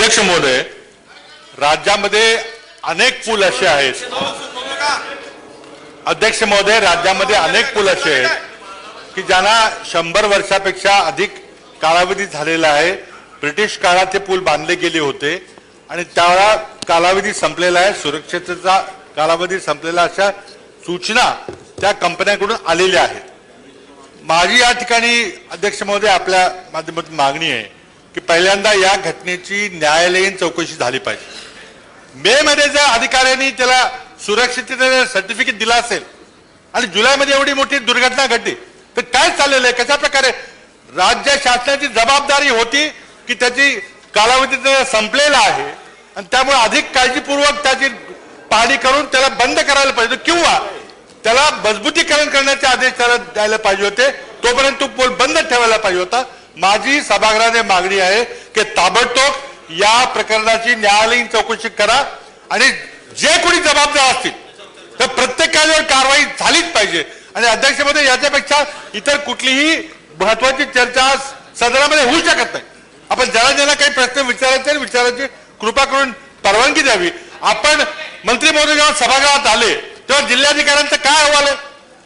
अध्यक्ष महोदय राज्यामध्ये अनेक पूल असे आहेत. अध्यक्ष महोदय राज्यामध्ये अनेक पूल असे आहेत की ज्यांना शंभर वर्षापेक्षा अधिक कालावधी झालेला आहे. ब्रिटिश काळात ते पूल बांधले गेले होते आणि त्यावेळा कालावधी संपलेला आहे. सुरक्षेचा कालावधी संपलेला अशा सूचना त्या कंपन्यांकडून आलेल्या आहेत. माझी या ठिकाणी अध्यक्ष महोदय आपल्या माध्यमातून मागणी आहे. की पहिल्यांदा या घटनेची न्यायालयीन चौकशी झाली पाहिजे. मे मध्ये जर अधिकाऱ्यांनी त्याला सुरक्षिततेचं सर्टिफिकेट दिलं असेल आणि जुलैमध्ये एवढी मोठी दुर्घटना घडली तर काय चाललेलं आहे? कशा प्रकारे राज्य शासनाची जबाबदारी होती की त्याची कालावधी संपलेला आहे आणि त्यामुळे अधिक काळजीपूर्वक त्याची पाहणी करून त्याला बंद करायला पाहिजे किंवा त्याला मजबूतीकरण करण्याचे आदेश त्याला द्यायला पाहिजे होते तोपर्यंत तो पोल बंद ठेवायला पाहिजे होता. माझी सभागृहाने मागणी आहे की ताबडतोब या प्रकरणाची न्यायालयीन चौकशी करा आणि जे कोणी जबाबदार असतील तर प्रत्येकावर कारवाई झालीच पाहिजे. आणि अध्यक्षमध्ये याच्यापेक्षा इतर कुठलीही महत्वाची चर्चा सदनामध्ये होऊ शकत नाही. आपण ज्याला ज्याला काही प्रश्न विचारायचे आणि विचारायची कृपा करून परवानगी द्यावी. आपण मंत्री महोदय जेव्हा सभागृहात आले तेव्हा जिल्हाधिकाऱ्यांचं काय अहवाल आहे?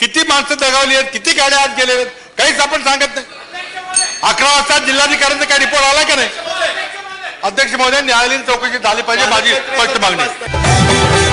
किती माणसं दगावली आहेत किती गाड्या आत गेले आहेत? काहीच आपण सांगत नाही. अकरा वाजता जिल्हाधिकाऱ्यांचा काय रिपोर्ट आला का नाही? अध्यक्ष महोदय न्यायालयीन चौकशी झाली पाहिजे माझी स्पष्ट मागणी.